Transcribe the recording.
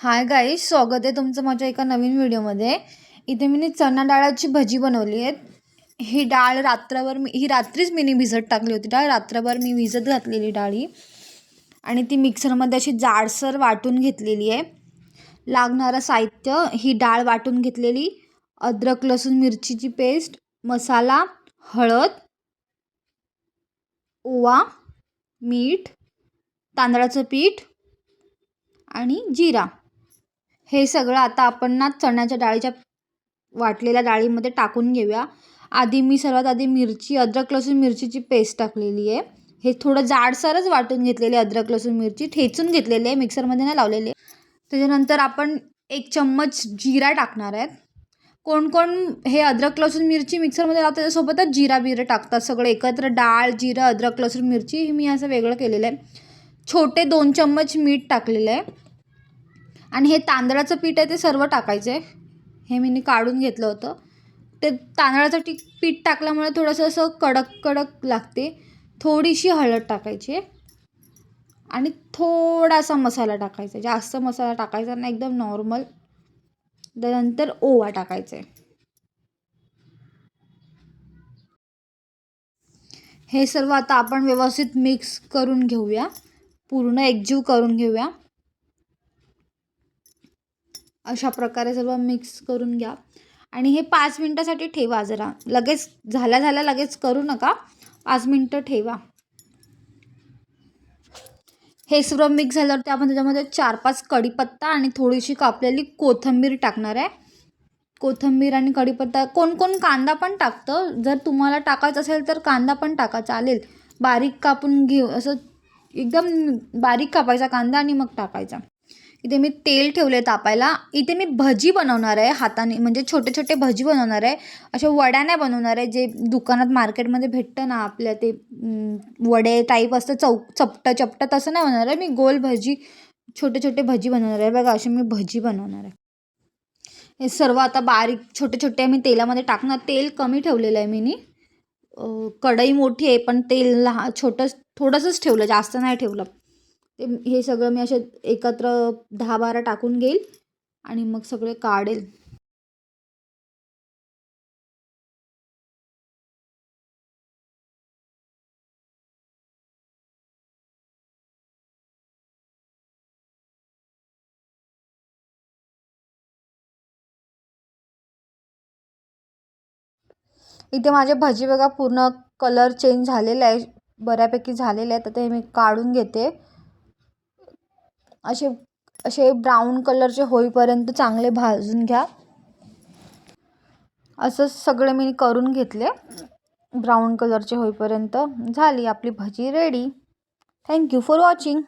Hi guys स्वागत आहे तुमचं माझ्या एका नवीन व्हिडिओमध्ये. इथे मी चणा डाळाची भजी बनवली आहे. ही डाळ रात्रभर मी ही रात्रीच मी भिजत टाकली होती डाळ. रात्रभर मी भिजत घातलेली डाळी आणि ती मिक्सरमध्ये अशी जाडसर वाटून घेतलेली आहे. लागणारं साहित्य ही डाळ वाटून घेतलेली. अद्रक लसूण मिरचीची पेस्ट मसाला हळद ओवा मीठ तांदळाचं पीठ आणि जिरा. हे सगळं आता आपण ना चण्याच्या डाळीच्या वाटलेल्या डाळीमध्ये टाकून घेऊया. आधी मी सर्वात आधी मिरची अद्रक लसूण मिरचीची पेस्ट टाकलेली आहे. हे थोडं जाडसरच वाटून घेतलेले अद्रक लसूण मिरची. ठेचून घेतलेले आहे मिक्सरमध्ये नाही लावलेले. त्याच्यानंतर आपण एक चम्मच जिरा टाकणार आहेत कोण कोण हे अद्रक लसूण मिरची मिक्सरमध्ये लावतात त्याच्यासोबतच जिरा बिरं टाकतात सगळं एकत्र. डाळ जिरं अद्रक लसूण मिरची हे मी असं वेगळं केलेलं आहे. छोटे दोन चम्मच मीठ टाकलेलं आहे. आणि हे तांदळाचं पीठ आहे ते सर्व टाकायचं. आहे हे मी काढून घेतलं होतं. ते तांदळाचं टी पीठ टाकल्यामुळे थोडंसं असं कडक कडक लागते. थोडीशी हळद टाकायची. आहे आणि थोडासा मसाला टाकायचा. जास्त मसाला टाकायचा नाही एकदम नॉर्मल. त्यानंतर ओवा टाकायचा. आहे हे सर्व आता आपण व्यवस्थित मिक्स करून घेऊया. पूर्ण एकजीव करून घेऊया. अशा प्रकारे सर्व मिक्स करून घ्या. आणि हे पाच मिनटासाठी ठेवा जरा. लगेच झाल्या झाल्या लगेच करू नका. पाच मिनटं ठेवा. हे सर्व मिक्स झाल्यावरती आपण त्याच्यामध्ये चार पाच कढीपत्ता आणि थोडीशी कापलेली कोथिंबीर टाकणार आहे. कोथिंबीर आणि कढीपत्ता कोण कोण कांदा पण टाकतं. जर तुम्हाला टाकायचं असेल तर कांदा पण टाका चालेल. बारीक कापून घेऊ असं एकदम बारीक कापायचा कांदा आणि मग टाकायचा. इथे मी तेल ठेवले तापायला. इथे मी भजी बनवणार आहे हाताने म्हणजे छोटे छोटे भजी बनवणार आहे. अशा वड्या नाही बनवणार आहे जे दुकानात मार्केटमध्ये भेटतं ना आपल्या ते वडे टाईप असतं चौ चपटं चपटं तसं नाही बनवणार आहे. मी गोल भजी छोटे छोटे भजी बनवणार आहे. बघा असे मी भजी बनवणार आहे. हे सर्व आता बारीक छोटे छोटे मी तेलामध्ये टाकणार. तेल कमी ठेवलेलं आहे मी कढई मोठी आहे पण तेल लहा छोटं थोडंसंच ठेवलं जास्त नाही ठेवलं. ते हे सगळं मी असे एकत्र दहा बारा टाकून घेईल आणि मग सगळे काढेल. इथे माझे भाजी बघा पूर्ण कलर चेंज झालेला आहे. बऱ्यापैकी झालेले आहे तर ते मी काढून घेते. असे असे ब्राऊन कलरचे होईपर्यंत चांगले भाजून घ्या. असंच सगळं मी करून घेतले. ब्राऊन कलरचे होईपर्यंत झाली आपली भजी ready thank you for watching